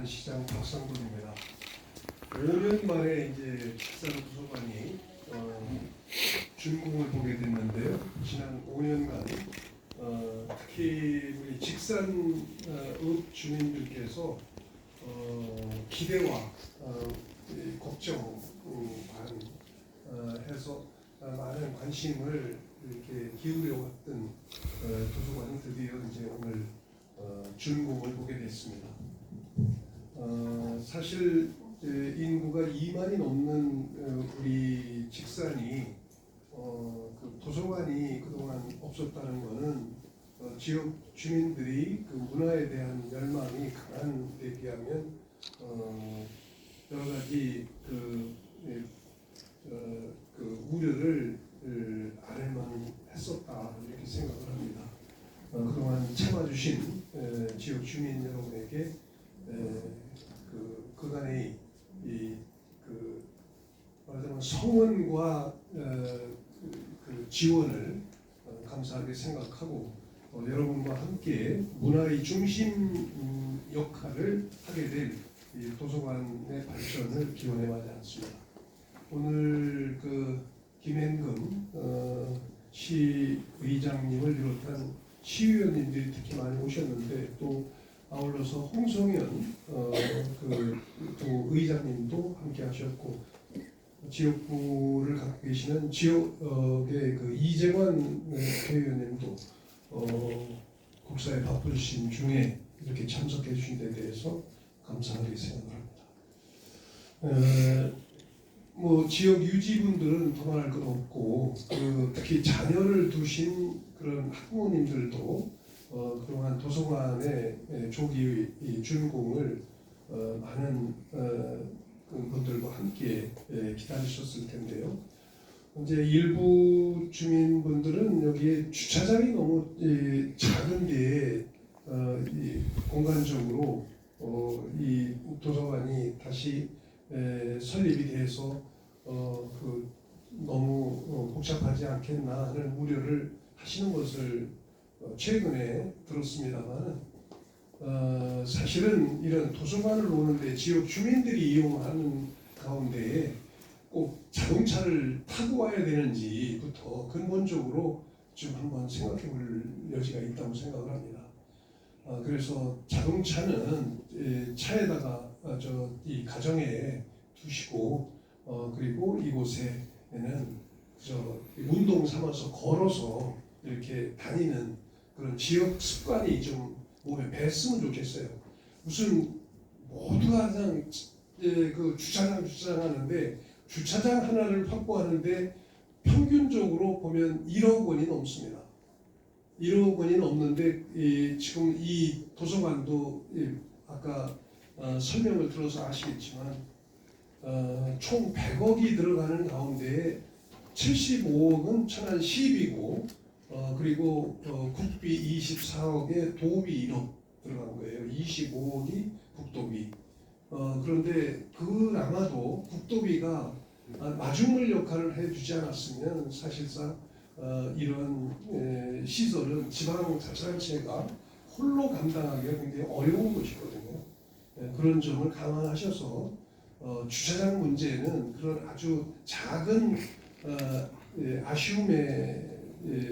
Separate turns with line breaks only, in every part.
부산시장 박상돈입니다. 5년 만에 이제 식산 도서관이 어, 준공을 보게 됐는데요. 지난 5년간 어, 특히 우리 직산읍 주민들께서 어, 기대와 어, 이 걱정 음, 반 어, 해서 어, 많은 관심을 이렇게 기울여 왔던 어, 도서관이 드디어 이제 오늘 어, 준공을 보게 됐습니다. 어, 사실 인구가 2만이 넘는 어, 우리 직산이 어, 그 도서관이 그동안 없었다는 것은 어, 지역 주민들이 그 문화에 대한 열망이 강한 데 비하면 어, 여러 가지 그, 예, 어, 그 우려를 을 아래만 했었다 이렇게 생각을 합니다. 어, 그동안 참아주신 에, 지역 주민 여러분에게 에, 그 그간의 이그 말하자면 성원과 어, 그, 그 지원을 어, 감사하게 생각하고 어, 여러분과 함께 문화의 중심 음, 역할을 하게 될이 도서관의 발전을 기원해 마지 않습니다. 오늘 그 김행금 어, 시의장님을 비롯한 시의원님들이 특히 많이 오셨는데 또 아울러서 홍성현 어, 그또 의장님도 함께 하셨고 지역부를 갖고 계시는 지역의 그 이재관 대의원님도 어, 국사에 바쁘신 중에 이렇게 참석해 주신 데 대해서 감사하게 생각을 합니다. 에, 뭐 지역 유지분들은 더 말할 것 없고 그 특히 자녀를 두신 그런 학부모님들도 어, 그동안 도서관의 에, 조기 이 준공을 어, 많은 어, 그 분들과 함께 에, 기다리셨을 텐데요. 이제 일부 주민분들은 여기에 주차장이 너무 이, 작은데 어, 이 공간적으로 어, 이 도서관이 다시 에, 설립이 돼서 어, 그 너무 어, 복잡하지 않겠나 하는 우려를 하시는 것을 어, 최근에 들었습니다만 어, 사실은 이런 도서관을 오는데 지역 주민들이 이용하는 가운데에 꼭 자동차를 타고 와야 되는지부터 근본적으로 좀 한번 생각해 볼 여지가 있다고 생각을 합니다. 아, 그래서 자동차는 에, 차에다가 아, 저이 가정에 두시고 어, 그리고 이곳에는 저 운동 삼아서 걸어서 이렇게 다니는 그런 지역 습관이 좀 몸에 뱄으면 좋겠어요. 무슨 모두가 그냥 예, 그 주차장 주차장 하는데 주차장 하나를 확보하는데 평균적으로 보면 1억 원이 넘습니다. 1억 원이 넘는데 이, 지금 이 도서관도 이, 아까 어, 설명을 들어서 아시겠지만 어, 총 100억이 들어가는 가운데 75억은 천안 10이고 어, 그리고 어, 국비 24억에 도비 1억 들어간 거예요. 25억이 국도비. 어, 그런데 그 아마도 국도비가 아, 마중물 역할을 해주지 않았으면 사실상 어, 이런 에, 시설은 지방자치단체가 홀로 감당하기가 굉장히 어려운 것이거든요. 에, 그런 점을 감안하셔서 어, 주차장 문제는 그런 아주 작은 어, 예, 아쉬움에 예,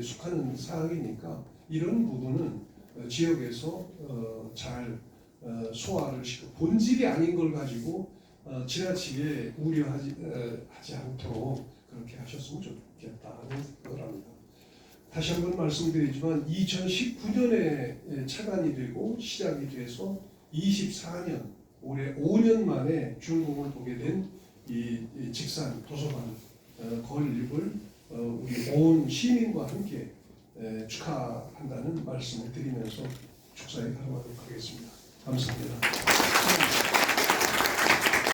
속하는 사항이니까 이런 부분은 어, 지역에서 어, 잘 어, 소화를 시키고 본질이 아닌 걸 가지고 어, 지나치게 우려하지 어, 하지 않도록 그렇게 하셨으면 좋겠다는 합니다. 다시 한번 말씀드리지만 2019년에 차관이 되고 시작이 돼서 24년 올해 5년 만에 준공을 보게 된 이 직산 도서관 어, 건립을 어, 우리 온 시민과 함께 에, 축하한다는 말씀을 드리면서 축사에 가름하도록 하겠습니다. 감사합니다.